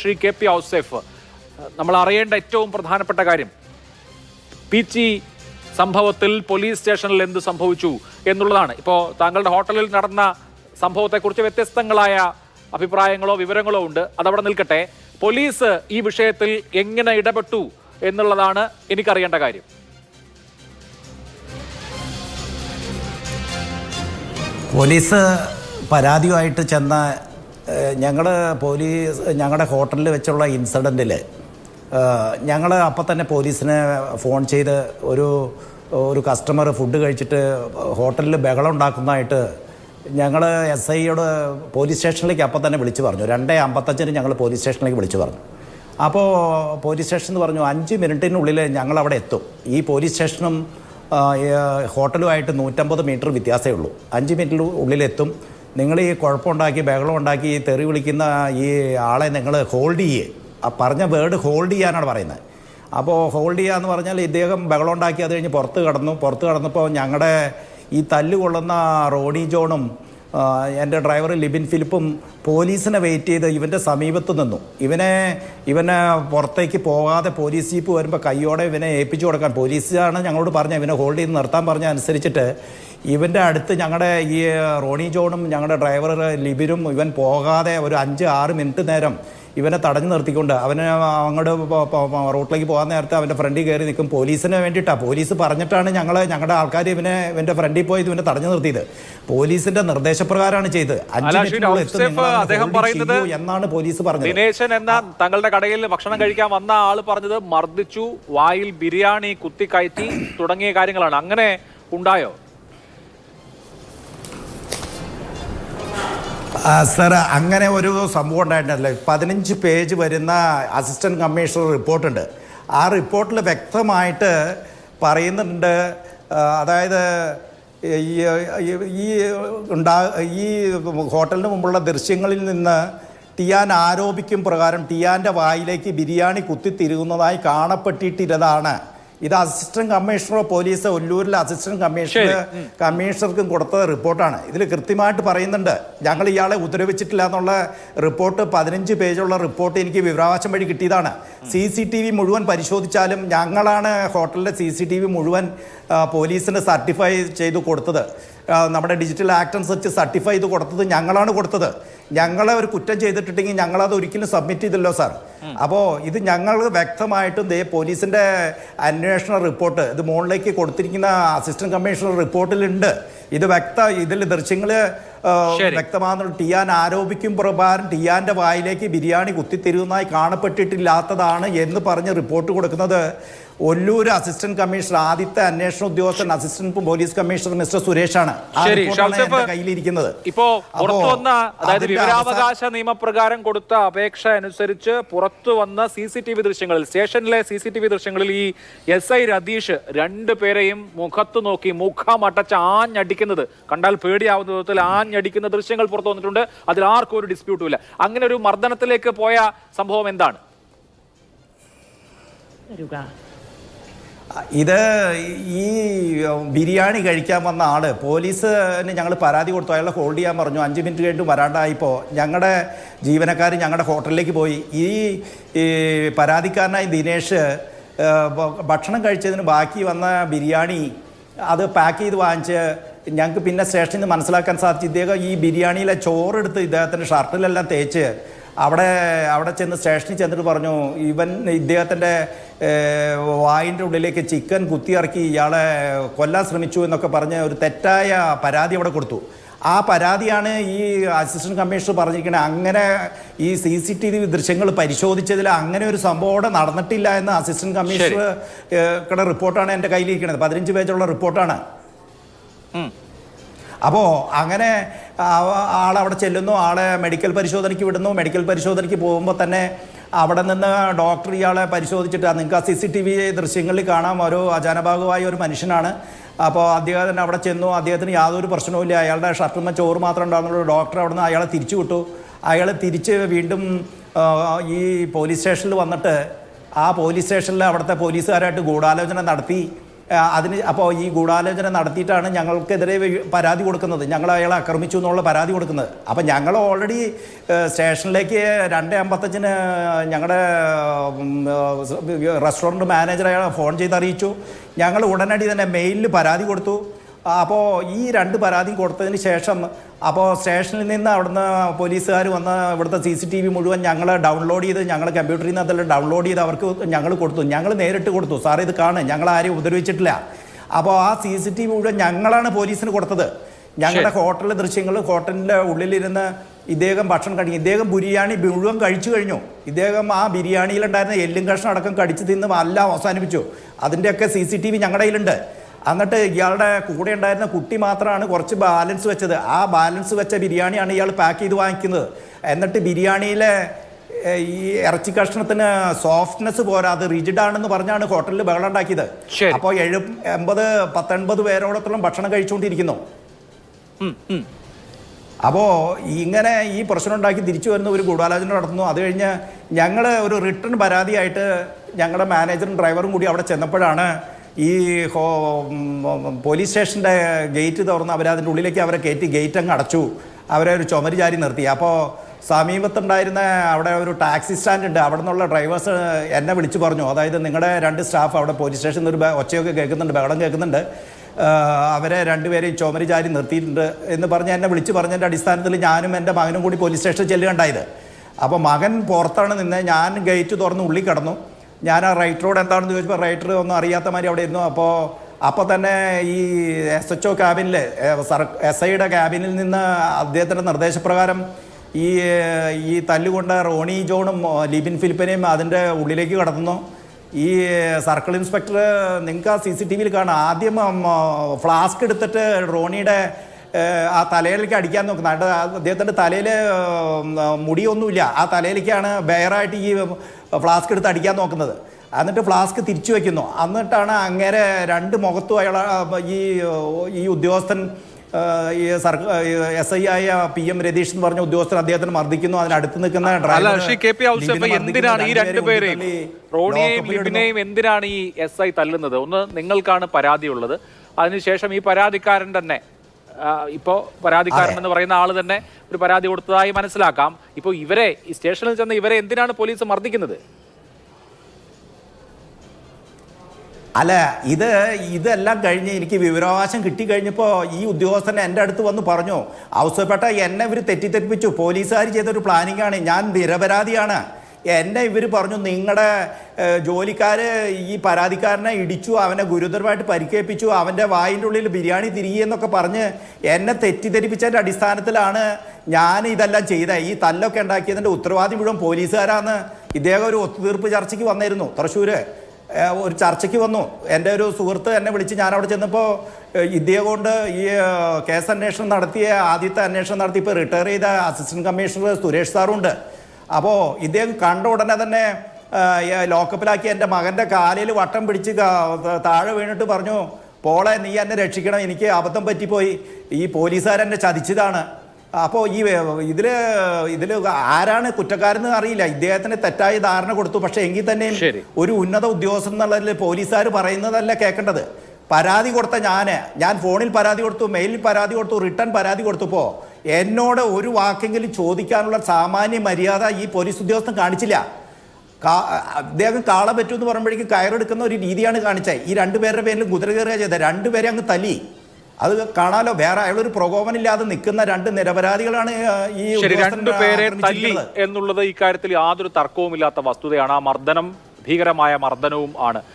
Shri K P Ouseph നമ്മൾ അറിയേണ്ട ഏറ്റവും പ്രധാനപ്പെട്ട കാര്യം പീച്ചി സംഭവത്തിൽ പോലീസ് സ്റ്റേഷനിൽ എന്ത് സംഭവിച്ചു എന്നുള്ളതാണ്. ഇപ്പോൾ താങ്കളുടെ ഹോട്ടലിൽ നടന്ന സംഭവത്തെക്കുറിച്ച് വ്യത്യസ്തങ്ങളായ അഭിപ്രായങ്ങളോ വിവരങ്ങളോ ഉണ്ട്. അതവിടെ നിൽക്കട്ടെ. പോലീസ് ഈ വിഷയത്തിൽ എങ്ങനെ ഇടപെട്ടു എന്നുള്ളതാണ് എനിക്കറിയേണ്ട കാര്യം. പോലീസ് പരാതിയുമായിട്ട് ചെന്ന ഞങ്ങൾ പോലീസ് ഞങ്ങളുടെ ഹോട്ടലിൽ വെച്ചുള്ള ഇൻസിഡന്റിൽ ഞങ്ങൾ അപ്പം തന്നെ പോലീസിനെ ഫോൺ ചെയ്ത് ഒരു ഒരു കസ്റ്റമർ ഫുഡ് കഴിച്ചിട്ട് ഹോട്ടലിൽ ബഹളം ഉണ്ടാക്കുന്നതായിട്ട് ഞങ്ങൾ എസ് ഐയോട് പോലീസ് സ്റ്റേഷനിലേക്ക് അപ്പം തന്നെ വിളിച്ചു പറഞ്ഞു. രണ്ടേ അമ്പത്തഞ്ചിന് ഞങ്ങൾ പോലീസ് സ്റ്റേഷനിലേക്ക് വിളിച്ചു പറഞ്ഞു. അപ്പോൾ പോലീസ് സ്റ്റേഷൻ എന്ന് പറഞ്ഞു അഞ്ച് മിനിറ്റിനുള്ളിൽ ഞങ്ങൾ അവിടെ എത്തും. ഈ പോലീസ് സ്റ്റേഷനും ഹോട്ടലുമായിട്ട് നൂറ്റമ്പത് മീറ്റർ വ്യത്യാസമേ ഉള്ളൂ. അഞ്ച് മിനിറ്റിനുള്ളിൽ ഉള്ളിലെത്തും നിങ്ങൾ ഈ കുഴപ്പമുണ്ടാക്കി ബഹളം ഉണ്ടാക്കി ഈ തെറി വിളിക്കുന്ന ഈ ആളെ നിങ്ങൾ ഹോൾഡ് ചെയ്യേ. ആ പറഞ്ഞ വേർഡ് ഹോൾഡ് ചെയ്യാനാണ് പറയുന്നത്. അപ്പോൾ ഹോൾഡ് ചെയ്യുക എന്ന് പറഞ്ഞാൽ ഇദ്ദേഹം ബഹളം ഉണ്ടാക്കി അത് കഴിഞ്ഞ് പുറത്ത് കടന്നു. പുറത്ത് കടന്നപ്പോൾ ഞങ്ങളുടെ ഈ തല്ല് കൊള്ളുന്ന റോണി ജോണും എന്റെ ഡ്രൈവർ ലിബിൻ ഫിലിപ്പും പോലീസിനെ വെയിറ്റ് ചെയ്ത് ഇവന്റെ സമീപത്ത് നിന്നു. ഇവനെ ഇവനെ പുറത്തേക്ക് പോകാതെ പോലീസ് ജീപ്പ് വരുമ്പോൾ കൈയോടെ ഇവനെ ഏൽപ്പിച്ചു കൊടുക്കാൻ. പോലീസാണ് ഞങ്ങളോട് പറഞ്ഞ ഇവനെ ഹോൾഡ് ചെയ്ത് നിർത്താൻ പറഞ്ഞ അനുസരിച്ചിട്ട് ഇവന്റെ അടുത്ത് ഞങ്ങളുടെ ഈ റോണി ജോണും ഞങ്ങളുടെ ഡ്രൈവർ ലിബിനും ഇവൻ പോകാതെ ഒരു അഞ്ച് ആറ് മിനിറ്റ് നേരം ഇവനെ തടഞ്ഞു നിർത്തിക്കൊണ്ട് അവന് അങ്ങോട്ട് റോട്ടിലേക്ക് പോകാൻ നേരത്തെ അവന്റെ ഫ്രണ്ടിൽ കയറി നിൽക്കും. പോലീസിന് വേണ്ടിയിട്ടാണ് പോലീസ് പറഞ്ഞിട്ടാണ് ഞങ്ങൾ ഞങ്ങളുടെ ആൾക്കാർ ഇവനെ ഇവന്റെ ഫ്രണ്ടിൽ പോയി ഇവനെ തടഞ്ഞു നിർത്തിയത്. പോലീസിന്റെ നിർദ്ദേശപ്രകാരമാണ് നിങ്ങളത് അദ്ദേഹം പറയുന്നത് എന്നാണ് പോലീസ് പറഞ്ഞത്. ദിനേശൻ എന്ന തങ്ങളുടെ കടയിൽ ഭക്ഷണം കഴിക്കാൻ വന്ന ആൾ പറഞ്ഞത് മർദ്ദിച്ചു വായിൽ ബിരിയാണി കുത്തിക്കയറ്റി തുടങ്ങിയ കാര്യങ്ങളാണ്. അങ്ങനെ ഉണ്ടായോ? സർ അങ്ങനെ ഒരു സംഭവം ഉണ്ടായിട്ടില്ല പതിനഞ്ച് പേജ് വരുന്ന അസിസ്റ്റന്റ് കമ്മീഷണർ റിപ്പോർട്ടുണ്ട്. ആ റിപ്പോർട്ടിൽ വ്യക്തമായിട്ട് പറയുന്നുണ്ട് അതായത് ഈ ഉണ്ടാ ഈ ഹോട്ടലിന് മുമ്പുള്ള ദൃശ്യങ്ങളിൽ നിന്ന് ടിയാൻ ആരോപിക്കും പ്രകാരം ടിയാന്റെ വായിലേക്ക് ബിരിയാണി കുത്തിത്തിരുകുന്നതായി കാണപ്പെട്ടിട്ടില്ലതാണ് ഇത് അസിസ്റ്റന്റ് കമ്മീഷണറോ പോലീസ് ഒല്ലൂരിലെ അസിസ്റ്റന്റ് കമ്മീഷണർ കമ്മീഷണർക്കും കൊടുത്ത റിപ്പോർട്ടാണ്. ഇതിൽ കൃത്യമായിട്ട് പറയുന്നുണ്ട്. ഞങ്ങൾ ഇയാളെ ഉപദ്രവിച്ചിട്ടില്ല എന്നുള്ള റിപ്പോർട്ട് പതിനഞ്ച് പേജുള്ള റിപ്പോർട്ട് എനിക്ക് വിവരാവകാശം വഴി കിട്ടിയതാണ്. സി സി ടി വി മുഴുവൻ പരിശോധിച്ചാലും ഞങ്ങളാണ് ഹോട്ടലിലെ സി സി ടി വി മുഴുവൻ പോലീസിന് സർട്ടിഫൈ ചെയ്തു കൊടുത്തത്. നമ്മുടെ ഡിജിറ്റൽ ആക്ട് അനുസരിച്ച് സർട്ടിഫൈ ചെയ്ത് കൊടുത്തത് ഞങ്ങളാണ് കൊടുത്തത്. ഞങ്ങളെ ഒരു കുറ്റം ചെയ്തിട്ടുണ്ടെങ്കിൽ ഞങ്ങളത് ഒരിക്കലും സബ്മിറ്റ് ചെയ്തല്ലോ സാർ അപ്പോൾ ഇത് ഞങ്ങൾ വ്യക്തമായിട്ടും ദേ പോലീസിന്റെ അന്വേഷണ റിപ്പോർട്ട് ഇത് മുകളിലേക്ക് കൊടുത്തിരിക്കുന്ന അസിസ്റ്റന്റ് കമ്മീഷണർ റിപ്പോർട്ടിലുണ്ട് ഇത് വ്യക്ത ഇതിൽ ദൃശ്യങ്ങൾ വ്യക്തമാകുന്നുണ്ട് വ്യക്തമാകുന്ന ടിയാൻ ആരോപിക്കും പ്രകാരം ടിയാന്റെ വായിലേക്ക് ബിരിയാണി കുത്തിത്തിരുന്നതായി കാണപ്പെട്ടിട്ടില്ലാത്തതാണ് എന്ന് പറഞ്ഞ് റിപ്പോർട്ട് കൊടുക്കുന്നത്. ഒല്ലൂർ അസിസ്റ്റന്റ് കമ്മീഷണർ ആദ്യത്തെ അന്വേഷണ ഉദ്യോഗസ്ഥൻ അസിസ്റ്റന്റ് പോലീസ് കമ്മീഷണർ മിസ്റ്റർ സുരേഷാണ്. കയ്യിലിരിക്കുന്നത്. ഇപ്പോ പുറത്തു വന്ന അതായത് വിവരാവകാശ നിയമപ്രകാരം കൊടുത്ത അപേക്ഷ അനുസരിച്ച് പുറത്തു വന്ന സി സി ടി വി ദൃശ്യങ്ങളിൽ സ്റ്റേഷനിലെ സി സി ടി വി ദൃശ്യങ്ങളിൽ ഈ എസ് ഐ രതീഷ് രണ്ടു പേരെയും മുഖത്ത് നോക്കി മുഖമടച്ച് ആഞ്ഞടിക്കുന്നത് കണ്ടാൽ പേടിയാവുന്ന വിധത്തിൽ ആഞ്ഞടിക്കുന്ന ദൃശ്യങ്ങൾ പുറത്തു വന്നിട്ടുണ്ട്. അതിൽ ആർക്കും ഒരു ഡിസ്പ്യൂട്ടും ഇല്ല അങ്ങനെ ഒരു മർദ്ദനത്തിലേക്ക് പോയ സംഭവം എന്താണ്? ഇത് ഈ ബിരിയാണി കഴിക്കാൻ വന്ന ആൾ പോലീസിന് ഞങ്ങൾ പരാതി കൊടുത്തു. അയാളെ ഹോൾഡ് ചെയ്യാൻ പറഞ്ഞു. അഞ്ച് മിനിറ്റ് കഴിഞ്ഞിട്ട് വരാണ്ടായപ്പോൾ ഞങ്ങളുടെ ജീവനക്കാർ ഞങ്ങളുടെ ഹോട്ടലിലേക്ക് പോയി. ഈ പരാതിക്കാരനായ ദിനേഷ് ഭക്ഷണം കഴിച്ചതിന് ബാക്കി വന്ന ബിരിയാണി അത് പാക്ക് ചെയ്ത് വാങ്ങിച്ച് ഞങ്ങൾക്ക് പിന്നെ സ്റ്റേഷനിൽ നിന്ന് മനസ്സിലാക്കാൻ സാധിച്ചു ഇദ്ദേഹം ഈ ബിരിയാണിയിലെ ചോറെടുത്ത് ഇദ്ദേഹത്തിന്റെ ഷർട്ടിലെല്ലാം തേച്ച് അവിടെ അവിടെ ചെന്ന് സ്റ്റേഷനിൽ ചെന്നിട്ട് പറഞ്ഞു ഇവൻ ഇദ്ദേഹത്തിന്റെ വായിന്റെ ഉള്ളിലേക്ക് ചിക്കൻ കുത്തിയിറക്കി ഇയാളെ കൊല്ലാൻ ശ്രമിച്ചു എന്നൊക്കെ പറഞ്ഞ് ഒരു തെറ്റായ പരാതി അവിടെ കൊടുത്തു. ആ പരാതിയാണ് ഈ അസിസ്റ്റന്റ് കമ്മീഷണർ പറഞ്ഞിരിക്കുന്നത് അങ്ങനെ ഈ സി സി ടി വി ദൃശ്യങ്ങൾ പരിശോധിച്ചതിൽ അങ്ങനെ ഒരു സംഭവം അവിടെ നടന്നിട്ടില്ല എന്ന് അസിസ്റ്റന്റ് കമ്മീഷണറുടെ റിപ്പോർട്ടാണ് എന്റെ കയ്യിലിരിക്കുന്നത് പതിനഞ്ച് പേജുള്ള റിപ്പോർട്ടാണ്. അപ്പോൾ അങ്ങനെ ആളവിടെ ചെല്ലുന്നു ആളെ മെഡിക്കൽ പരിശോധനയ്ക്ക് വിടുന്നു. മെഡിക്കൽ പരിശോധനയ്ക്ക് പോകുമ്പോൾ തന്നെ അവിടെ നിന്ന് ഡോക്ടർ ഇയാളെ പരിശോധിച്ചിട്ട് നിങ്ങൾക്ക് ആ സി സി ടി വി ദൃശ്യങ്ങളിൽ കാണാം. ഒരു അജാനഭാഗമായ ഒരു മനുഷ്യനാണ്. അപ്പോൾ അദ്ദേഹത്തിന് അവിടെ ചെന്നു. അദ്ദേഹത്തിന് യാതൊരു പ്രശ്നവുമില്ല അയാളുടെ ഷർട്ടുമ്മ ചോറ് മാത്രം ഉണ്ടാകുന്നുള്ളൂ ഡോക്ടർ അവിടെ നിന്ന് അയാളെ തിരിച്ചു വിട്ടു. അയാൾ തിരിച്ച് വീണ്ടും ഈ പോലീസ് സ്റ്റേഷനിൽ വന്നിട്ട് ആ പോലീസ് സ്റ്റേഷനിൽ അവിടുത്തെ പോലീസുകാരായിട്ട് ഗൂഢാലോചന നടത്തി. അതിന് അപ്പോൾ ഈ ഗൂഢാലോചന നടത്തിയിട്ടാണ് ഞങ്ങൾക്കെതിരെ പരാതി കൊടുക്കുന്നത്. ഞങ്ങൾ അയാളെ ആക്രമിച്ചു എന്നുള്ള പരാതി കൊടുക്കുന്നത്. അപ്പം ഞങ്ങൾ ഓൾറെഡി സ്റ്റേഷനിലേക്ക് രണ്ട് അമ്പത്തഞ്ചിന് ഞങ്ങളുടെ റെസ്റ്റോറന്റ് മാനേജർ അയാളെ ഫോൺ ചെയ്ത് അറിയിച്ചു. ഞങ്ങൾ ഉടനടി തന്നെ മെയിലിൽ പരാതി കൊടുത്തു. അപ്പോൾ ഈ രണ്ട് പരാതി കൊടുത്തതിന് ശേഷം അപ്പോൾ സ്റ്റേഷനിൽ നിന്ന് അവിടുന്ന് പോലീസുകാർ വന്ന് ഇവിടുത്തെ സി സി ടി വി മുഴുവൻ ഞങ്ങൾ ഡൗൺലോഡ് ചെയ്ത് ഞങ്ങൾ കമ്പ്യൂട്ടറിൽ നിന്ന് അതെല്ലാം ഡൗൺലോഡ് ചെയ്ത് അവർക്ക് ഞങ്ങൾ കൊടുത്തു. ഞങ്ങൾ നേരിട്ട് കൊടുത്തു. സാർ ഇത് കാണും. ഞങ്ങൾ ആരും ഉപദ്രവിച്ചിട്ടില്ല. അപ്പോൾ ആ സി സി ടി വി മുഴുവൻ ഞങ്ങളാണ് പോലീസിന് കൊടുത്തത്. ഞങ്ങളുടെ ഹോട്ടലിലെ ദൃശ്യങ്ങൾ ഹോട്ടലിന്റെ ഉള്ളിലിരുന്ന് ഇദ്ദേഹം ഭക്ഷണം കഴിക്കും ഇദ്ദേഹം ബിരിയാണി മുഴുവൻ കഴിച്ചു കഴിഞ്ഞു. ഇദ്ദേഹം ആ ബിരിയാണിയിലുണ്ടായിരുന്ന എല്ലും കഷ്ണം അടക്കം കടിച്ചു തിന്ന് എല്ലാം അവസാനിപ്പിച്ചു. അതിന്റെയൊക്കെ സി സി ടി വി ഞങ്ങളുടെ കയ്യിലുണ്ട്. എന്നിട്ട് ഇയാളുടെ കൂടെ ഉണ്ടായിരുന്ന കുട്ടി മാത്രമാണ് കുറച്ച് ബാലൻസ് വെച്ചത്. ആ ബാലൻസ് വെച്ച ബിരിയാണിയാണ് ഇയാൾ പാക്ക് ചെയ്ത് വാങ്ങിക്കുന്നത്. എന്നിട്ട് ബിരിയാണിയിലെ ഈ ഇറച്ചി കഷ്ണത്തിന് സോഫ്റ്റ്നെസ് പോരാ അത് റിജിഡ് ആണെന്ന് പറഞ്ഞാണ് ഹോട്ടലിൽ ബഹളം ഉണ്ടാക്കിയത്. അപ്പോൾ എഴു എൺപത് പത്തൊൻപത് പേരോടത്തോളം ഭക്ഷണം കഴിച്ചുകൊണ്ടിരിക്കുന്നു. അപ്പോൾ ഇങ്ങനെ ഈ പ്രശ്നം ഉണ്ടാക്കി തിരിച്ചു വരുന്ന ഒരു ഗൂഢാലോചന നടത്തുന്നു. അത് കഴിഞ്ഞ് ഞങ്ങൾ ഒരു റിട്ടേൺ പരാതിയായിട്ട് ഞങ്ങളുടെ മാനേജറും ഡ്രൈവറും കൂടി അവിടെ ചെന്നപ്പോഴാണ് ഈ ഹോ പോലീസ് സ്റ്റേഷന്റെ ഗേറ്റ് തുറന്ന് അവരതിന്റെ ഉള്ളിലേക്ക് അവരെ കയറ്റി ഗേറ്റ് അങ്ങ് അടച്ചു. അവരെ ഒരു ചുമരി ചാരി നിർത്തി. അപ്പോൾ സമീപത്തുണ്ടായിരുന്ന അവിടെ ഒരു ടാക്സി സ്റ്റാൻഡ് ഉണ്ട് അവിടെ നിന്നുള്ള ഡ്രൈവേഴ്സ് എന്നെ വിളിച്ചു പറഞ്ഞു. അതായത് നിങ്ങളുടെ രണ്ട് സ്റ്റാഫ് അവിടെ പോലീസ് സ്റ്റേഷനിൽ ഒരു ഒച്ചയൊക്കെ കേൾക്കുന്നുണ്ട് ബഹളം കേൾക്കുന്നുണ്ട്. അവരെ രണ്ടുപേരെയും ചുമരി ചാരി നിർത്തിയിട്ടുണ്ട് എന്ന് പറഞ്ഞ് എന്നെ വിളിച്ചു പറഞ്ഞതിന്റെ അടിസ്ഥാനത്തിൽ ഞാനും എന്റെ മകനും കൂടി പോലീസ് സ്റ്റേഷനിൽ ചെല്ലുകയുണ്ടായത്. അപ്പോൾ മകൻ പുറത്താണ് നിന്ന് ഞാൻ ഗേറ്റ് തുറന്ന് ഉള്ളിൽ കിടന്നു. ഞാൻ ആ റൈറ്ററോട് എന്താണെന്ന് ചോദിച്ചപ്പോൾ റൈറ്റർ ഒന്നും അറിയാത്ത മാതിരി അവിടെ ഇരുന്നു. അപ്പോൾ അപ്പോൾ തന്നെ ഈ എസ് എച്ച് ഒ ക്യാബിനിൽ എസ് ഐയുടെ ക്യാബിനിൽ നിന്ന് അദ്ദേഹത്തിന്റെ നിർദ്ദേശപ്രകാരം ഈ ഈ തല്ലുകൊണ്ട റോണി ജോണും ലിബിൻ ഫിലിപ്പിനെയും അതിന്റെ ഉള്ളിലേക്ക് കടത്തുന്നു. ഈ സർക്കിൾ ഇൻസ്പെക്ടർ നിങ്ങൾക്ക് ആ സി സി ടി വിയിൽ കാണാം. ആദ്യം ഫ്ലാസ്ക് എടുത്തിട്ട് റോണിയുടെ ആ തലയിലേക്ക് അടിക്കാൻ നോക്കുന്നത് അദ്ദേഹത്തിന്റെ തലയിൽ മുടിയൊന്നുമില്ല. ആ തലയിലേക്കാണ് ബെയറായിട്ട് ഈ ഫ്ലാസ്ക് എടുത്ത് അടിക്കാൻ നോക്കുന്നത്. എന്നിട്ട് ഫ്ലാസ്ക് തിരിച്ചു വയ്ക്കുന്നു എന്നിട്ടാണ് അങ്ങേരെ രണ്ട് മുഖത്തും അയാൾ ഈ ഈ ഉദ്യോഗസ്ഥൻ ഈ സർക്കാർ എസ് ഐ ആയ പി എം രതീഷ് എന്ന് പറഞ്ഞ ഉദ്യോഗസ്ഥൻ അദ്ദേഹത്തിന് മർദ്ദിക്കുന്നു. അതിനടുത്ത് നിൽക്കുന്ന ഡ്രൈവർ എന്തിനാണ് ഈ മർദ്ദിക്കുന്നു. രണ്ടുപേരെയും ഉന്തിത്തള്ളി റോണിയെയും ലിബിനെയും എന്തിനാണ് ഈ എസ് ഐ തല്ലുന്നത്? ഒന്ന് നിങ്ങൾക്കാണ് പരാതിയുള്ളത്. അതിനുശേഷം ഈ പരാതിക്കാരൻ തന്നെ ആ, ഇപ്പോ പരാതിക്കാരൻ എന്ന് പറയുന്ന ആൾ തന്നെ ഒരു പരാതി കൊടുത്തതായി മനസ്സിലാക്കാം. ഇപ്പോൾ ഇവരെ ഈ സ്റ്റേഷനിൽ ചെന്ന് ഇവരെ എന്തിനാണ് പോലീസ് മർദ്ദിക്കുന്നത്? അല്ല ഇത് ഇതെല്ലാം കഴിഞ്ഞ് എനിക്ക് വിവരാവകാശം കിട്ടിക്കഴിഞ്ഞപ്പോൾ ഈ ഉദ്യോഗസ്ഥൻ എന്റെ അടുത്ത് വന്ന് പറഞ്ഞു അവസരപ്പെട്ട എന്നെ ഇവർ തെറ്റിദ്ധരിപ്പിച്ചു. പോലീസുകാർ ചെയ്തൊരു പ്ലാനിംഗ് ആണ്. ഞാൻ നിരപരാധിയാണ്. എന്നെ ഇവർ പറഞ്ഞു നിങ്ങളുടെ ജോലിക്കാർ ഈ പരാതിക്കാരനെ ഇടിച്ചു അവനെ ഗുരുതരമായിട്ട് പരിക്കേൽപ്പിച്ചു അവന്റെ വായിന്റെ ഉള്ളിൽ ബിരിയാണി തിരികെ എന്നൊക്കെ പറഞ്ഞ് എന്നെ തെറ്റിദ്ധരിപ്പിച്ചതിന്റെ അടിസ്ഥാനത്തിലാണ് ഞാൻ ഇതെല്ലാം ചെയ്തത് ഈ തല്ലൊക്കെ ഉണ്ടാക്കിയതിന്റെ ഉത്തരവാദി മുഴുവൻ പോലീസുകാരാന്ന് ഇദ്ദേഹം ഒരു ഒത്തുതീർപ്പ് ചർച്ചയ്ക്ക് വന്നിരുന്നു. തൃശ്ശൂർ ഒരു ചർച്ചയ്ക്ക് വന്നു. എന്റെ ഒരു സുഹൃത്ത് എന്നെ വിളിച്ച് ഞാൻ അവിടെ ചെന്നപ്പോൾ ഇദ്ദേഹം കൊണ്ട് ഈ കേസ് അന്വേഷണം നടത്തിയ ആദ്യത്തെ അന്വേഷണം നടത്തി ഇപ്പോൾ റിട്ടയർ ചെയ്ത അസിസ്റ്റന്റ് കമ്മീഷണർ സുരേഷ് സാറുണ്ട്. അപ്പോൾ ഇദ്ദേഹം കണ്ട ഉടനെ തന്നെ ലോക്കപ്പിലാക്കി എന്റെ മകന്റെ കാലിൽ വട്ടം പിടിച്ച് താഴെ വീണിട്ട് പറഞ്ഞു പോളെ നീ എന്നെ രക്ഷിക്കണം എനിക്ക് അബദ്ധം പറ്റിപ്പോയി. ഈ പോലീസുകാരെന്നെ ചതിച്ചതാണ്. അപ്പോൾ ഈ ഇതിൽ ഇതിൽ ആരാണ് കുറ്റക്കാരെന്ന് അറിയില്ല. ഇദ്ദേഹത്തിന് തെറ്റായ ധാരണ കൊടുത്തു. പക്ഷേ എങ്കിൽ തന്നെയും ഒരു ഉന്നത ഉദ്യോഗസ്ഥൻ എന്നുള്ളതിൽ പോലീസുകാർ പറയുന്നതല്ല കേൾക്കേണ്ടത്. പരാതി കൊടുത്ത ഞാൻ ഞാൻ ഫോണിൽ പരാതി കൊടുത്തു മെയിലിൽ പരാതി കൊടുത്തു റിട്ടേൺ പരാതി കൊടുത്തപ്പോൾ എന്നോട് ഒരു വാക്കെങ്കിലും ചോദിക്കാനുള്ള സാമാന്യ മര്യാദ ഈ പോലീസ് ഉദ്യോഗസ്ഥൻ കാണിച്ചില്ല. കാ- അദ്ദേഹം കാള പറ്റൂ എന്ന് പറയുമ്പോഴേക്കും കയറെടുക്കുന്ന ഒരു രീതിയാണ് കാണിച്ചത്. ഈ രണ്ടുപേരുടെ പേരിലും കുതിര കയറുക ചെയ്തത്. രണ്ടുപേരെ അങ്ങ് തല്ലി. അത് കാണാലോ? വേറെ അയാളൊരു പ്രകോപനമില്ലാതെ നിൽക്കുന്ന രണ്ട് നിരപരാധികളാണ് ഈ രണ്ടുപേരെ തല്ലി. എന്നുള്ളത് ഇക്കാര്യത്തിൽ യാതൊരു തർക്കവുമില്ലാത്ത വസ്തുതയാണ്. ആ മർദ്ദനം ഭീകരമായ മർദ്ദനവും ആണ്.